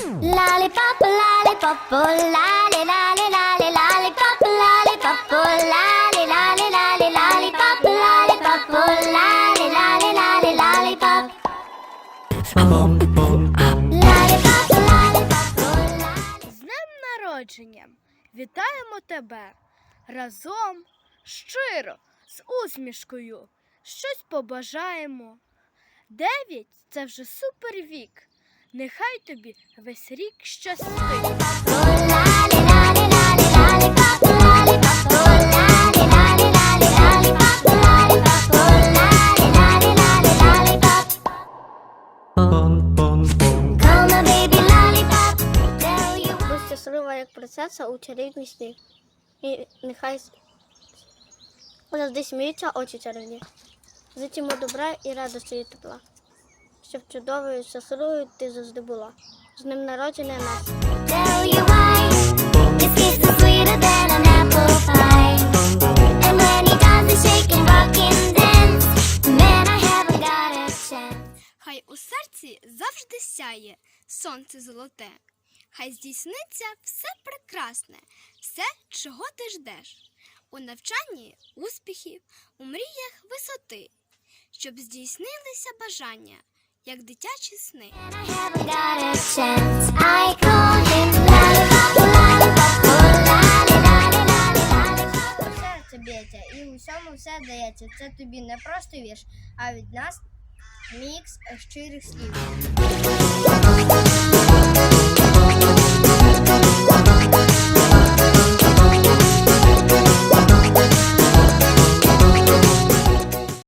Oh, oh, oh, lolly, lolly, lolly, lollipop. Lollipop, lollipop, oh, lolly. З днем народження! Вітаємо тебе разом, щиро, з усмішкою. Щось побажаємо. Дев'ять це вже супервік. Нехай тобі весь рік щастить. Oh, oh, oh, щаслива, як принцеса у чарівний сні. І нехай завжди сміються очі чарівні. Зичимо добра і радості і тепла. Щоб чудовою, щасливою ти завжди була. З ним народження нас. Хай у серці завжди сяє сонце золоте. Хай здійсниться все прекрасне, все, чого ти ждеш. У навчанні успіхів, у мріях висоти, щоб здійснилися бажання, як дитячі сни. Серце б'ється і усьому все дається. Це тобі не просто вірш, а від нас мікс щирих слів.